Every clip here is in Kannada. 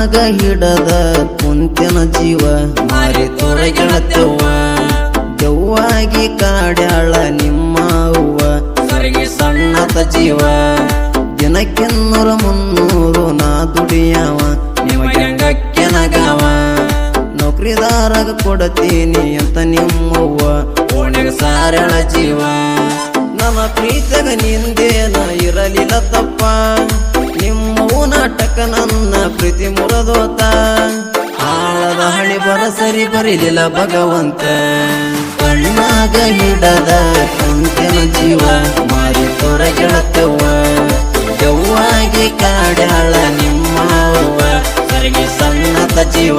ಕಣ್ಣಾಗ ಹಿಡದ ಕುಂತಿನ ಜೀವ ಮಾರಿ ತೋರ ಗೆಳತವ್ವ ದೆವ್ವಾಗಿ ಕಾಡ್ಯಾಳ ನಿಮ್ಮ ಅವ್ವ ಸರಿಗೆ ಸಣ್ಣತ ಜೀವ. ದಿನಕ್ಕೆನ್ನೂರ ಮುನ್ನೂರು ನಾ ದುಡಿಯವ. ನಿಮಗೆ ನಗವ. ನೌಕರಿದಾರಾಗ ಕೊಡತೀನಿ ಅಂತ ನಿಮ್ಮವ್ವ. ಓಣ್ಯಾಗ ಸಾರಳ ಜೀವ. ನನ್ನ ಪ್ರೀತಿಯಾಗ ನಿಂದೇನ ಇರಲಿಲ್ಲ ತಪ್ಪ. ನಿಮ್ಮವು ನಾಟಕ ನನ್ನ ಪ್ರೀತಿ ಮುರದೋತ. ಆಳದ ಹಳಿ ಬರ ಸರಿ ಬರಿಲಿಲ್ಲ ಭಗವಂತ. ಕಣ್ಣಾಗ ಹಿಡದ ಕಂತನ ಜೀವ ಮಾರಿ ತೋರ ಗೆಳತವ್ವ ಜವ್ವಾಗಿ ಕಾಡ್ಯಾಳ ನಿಮ್ಮ ಸರಿಗೆ ಸಣ್ಣದ ಜೀವ.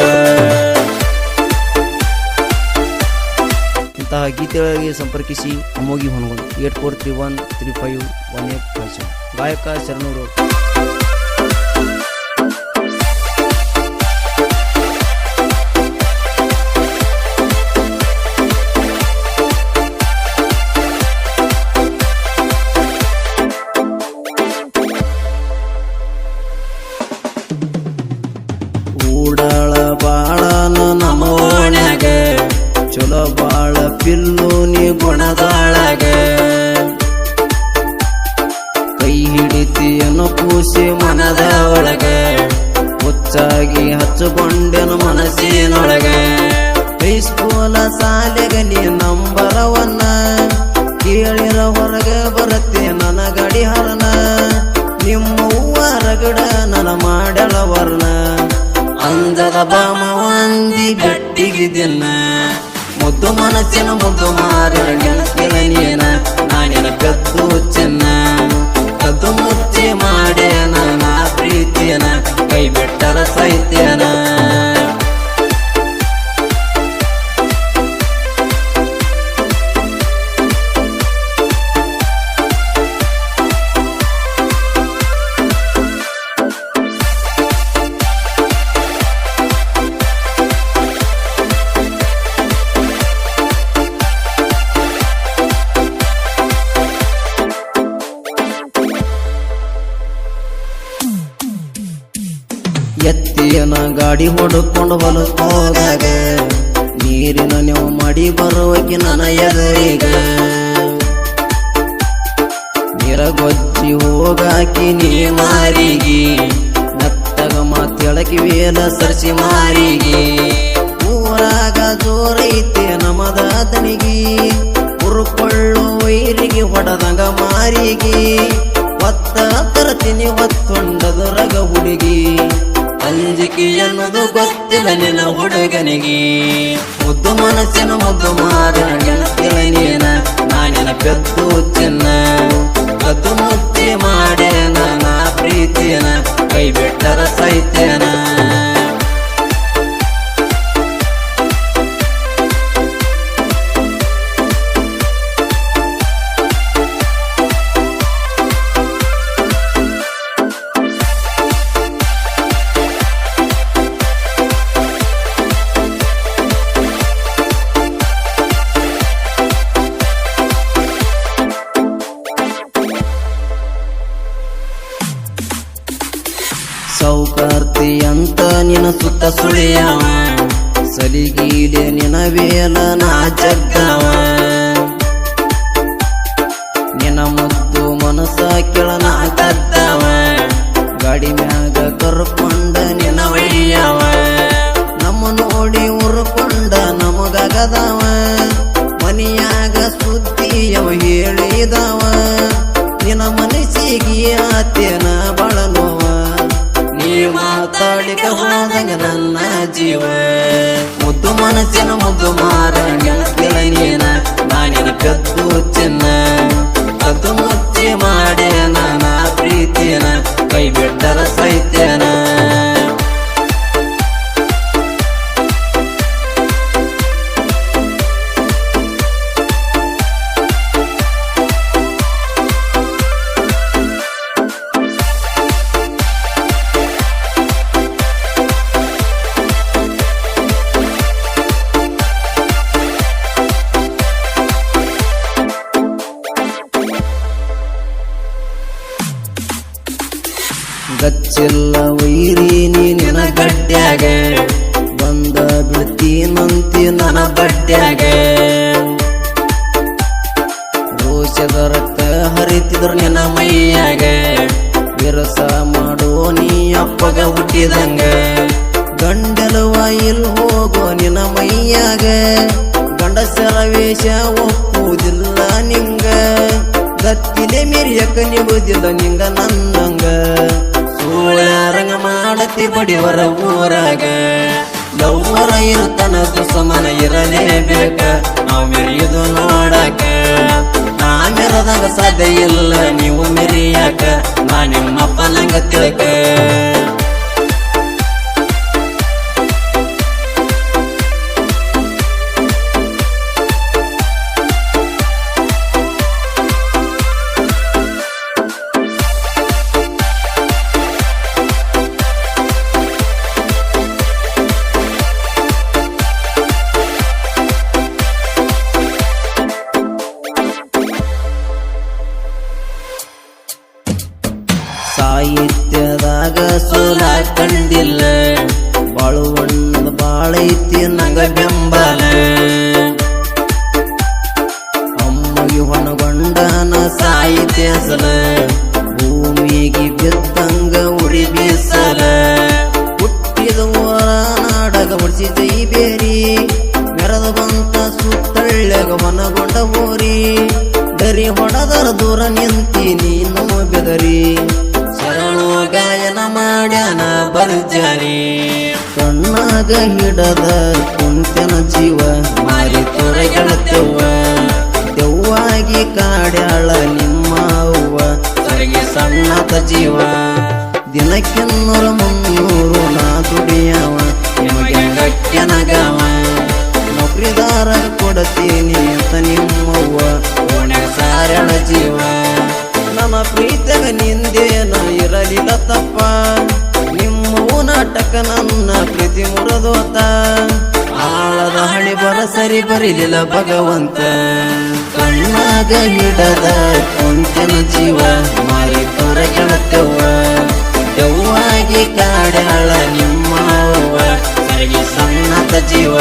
ಇಂತಹ ಗೀತೆಗಳಿಗೆ ಸಂಪರ್ಕಿಸಿ Amogi Honagondu. Eight four three one three five one eight five seven. ಗಾಯಕ ಶರಣೂರು. ಬಾಳ ಪಿಲ್ಲು ನೀ ಗುಣದಾಳಗ. ಕೈ ಹಿಡಿತಿಯನ್ನು ಕೂಸಿ ಮನದ ಒಳಗ. ಹುಚ್ಚಾಗಿ ಹಚ್ಚಿಕೊಂಡೆನು ಮನಸ್ಸಿನೊಳಗ. ಹೈಸ್ಕೂಲ ಸಾಲೆಗ ನೀ ನಂಬರವನ್ನ ಕೇಳಿರ ಹೊರಗೆ ಬರುತ್ತೆ ನನ್ನ ಮುದ್ದು ಮನಸ್ಸಿನ ಮುದ್ದು ಮಾರ ನೀನ ಎತ್ತಿಯನ ಗಾಡಿ ಹೊಡ್ಕೊಂಡು ಹೊಲಕ್ಕೋದಾಗ ನೀರಿನ ನೀವು ಮಾಡಿ ಬರುವಕ್ಕೆ ನನ್ನ ಎದುರೀಗ. ನೀರಗೊಜ್ಜಿ ಹೋಗಾಕಿ ನೀ ಮಾರಿಗಿ. ನತ್ತಗ ಮಾತೇಳಕಿ ವೇಲ ಸರ್ಸಿ ಮಾರಿಗಿ. ಊರಾಗ ಜೋರೈತೆ ನಮದ ದನಿಗಿ. ಉರುಕೊಳ್ಳು ವೈರಿಗೆ ಹೊಡೆದಂಗ ಮಾರಿಗಿ. ಒತ್ತ ತರತೀನಿ, ಒತ್ತೊಂಡದು ರಗ ಹುಡುಗಿ. ಅಂಜಿಕೆ ಅನ್ನೋದು ಗೊತ್ತಿಲ್ಲ ನಿನ್ನ ಹುಡುಗನಿಗೆ. ಮುದ್ದು ಮನಸ್ಸಿನ ಮುದ್ದು ಮಾರಿನ ಗೆಳತಿಯ ನೀನ ನಾನಿನ ಪೆತ್ತು ಚಿನ್ನ ಸೌಕಾರ್ತಿ ಅಂತ ನಿನ್ನ ಸುತ್ತ ಸುಳಿಯವ. ಸಲಿಗೀಡೆ ನಿನ ವೇಲ ನಾ ಜಗ್ಗವ. ನಿನ ಮುದ್ದು ಮನಸ ಕೆಳನ ಕದ್ದವ. ಗಾಡಿ ಮ್ಯಾಗ ಕರ್ಕೊಂಡ ನಿನ ಒಯ್ಯವ. ನಮ್ಮ ನೋಡಿ ಉರ್ಕೊಂಡ ನಮಗದವ ಮನಿಯಾಗ ಸುದ್ದಿಯವ ಹೇಳಿದವ. ಜೀವ. ಮುದ್ದು ಮನಸ್ಸಿನ ಮುದ್ದು ಮಾರ ಗಚ್ಚಿಲ್ಲ ವೈರಿ ನೀ ನಿನ ಗಡ್ಡ್ಯಾಗ ಬಂದ ಬಿಡ್ತೀನಂತಿ ನನ್ನ ಬಡ್ಡ್ಯಾಗ ರೋಷದ ರಕ್ತ ಹರಿತಿದ್ರು ನಿನ್ನ ಮೈಯಾಗ. ವಿರಸ ಮಾಡೋ ನೀ ಅಪ್ಪಗ ಹುಟ್ಟಿದಂಗ. ಗಂಡಲವ ಇಲ್ ಹೋಗೋ ನಿನ್ನ ಮೈಯಾಗ. ಗಂಡಸರ ವೇಷ ಒಪ್ಪುವುದಿಲ್ಲ ನಿಂಗ. ಗತ್ತಿಲೆ ಮಿರಿಯಕ್ಕ ನಿಗುದಿಲ್ಲ ನಿಂಗ ನನ್ನಂಗ. ಮಾಡತಿ ಬಡಿವರ ಊರಾಗ. ಲವ್ವರ ಇರುತ್ತನ ಸಮಾನ ಇರಲೇಬೇಕ. ನಾವು ಮೆರೆಯುದು ನೋಡಕ. ನಾವಿರದಾಗ ಸಾಧ್ಯ ಇಲ್ಲ. ಸಾಹಿತ್ಯದಾಗ ಸೋಲ ಕಂಡಿಲ್ಲ. ಬಾಳುವಣ್ಣದ ಬಾಳೈತಿ ನಂಗ ಬೆಂಬಲ. ಅಮ್ಮಗೆ ಹೊಣಗೊಂಡನ ಸಾಯಿತಿ ಅಸಲ. ಭೂಮಿಗೆ ಬಿದ್ದಂಗ ಉರಿ ಬೀಸಲ. ಹುಟ್ಟಿದ ಓರ ನಾಡಗ ಹೊಡಿಸಿ ಜೈ ಬೇರಿ. ಮೆರದ ಬಂತ ಸುತ್ತಳ್ಳಗ ಒಣಗೊಂಡ ಊರಿ ದರಿ ಹೊಡೆದರ ದೂರ ನಿಂತಿ ನೀನು ಬೆದರಿ. ಗಾಯನ ಮಾಡ್ಯಾನ ಬರ್ಜರಿ ಕಣ್ಣಾಗ ಹಿಡದ ಕುಂತನ ಜೀವ ಮಾರಿ ತೊರೆಗೆಳತೆವ್ವ. ದೆವ್ವಾಗಿ ಕಾಡ್ಯಾಳ ನಿಮ್ಮ ಅವ್ವ ಸರಿಗೆ ಸಣ್ಣತ ಜೀವ. ದಿನಕ್ಕೆನ್ನೂರ ಮುನ್ನೂರು ನಾ ದುಡಿಯವ. ನಿಮಗೆ ಗಟ್ಯನಗವ ನೌಕರಿದಾರ ಕೊಡತೀನಿ ಅಂತ ನಿಮ್ಮವ್ವ. ಸಾರಣ ಜೀವ. ನನ್ನ ಪ್ರೀತಿಯಾಗ ನಿಂದೇನ ಇರಲಿಲ್ಲ ತಪ್ಪ. ನಿಮ್ಮ ನಾಟಕ ನನ್ನ ಪ್ರೀತಿ ಮುರದೋತ. ಆಳದ ಹಣಿ ಬರ ಸರಿ ಬರಿಲಿಲ್ಲ ಭಗವಂತ. ಕಣ್ಣಾಗ ಹಿಡದ ಕುಂತನ ಜೀವ ಮಾರಿ ತೊರ ಗೆಳತೆವ್ವ ದೆವ್ವಾಗಿ ಕಾಡ್ಯಾಳ ನಿಮ್ಮ ಸಣ್ಣದ ಜೀವ.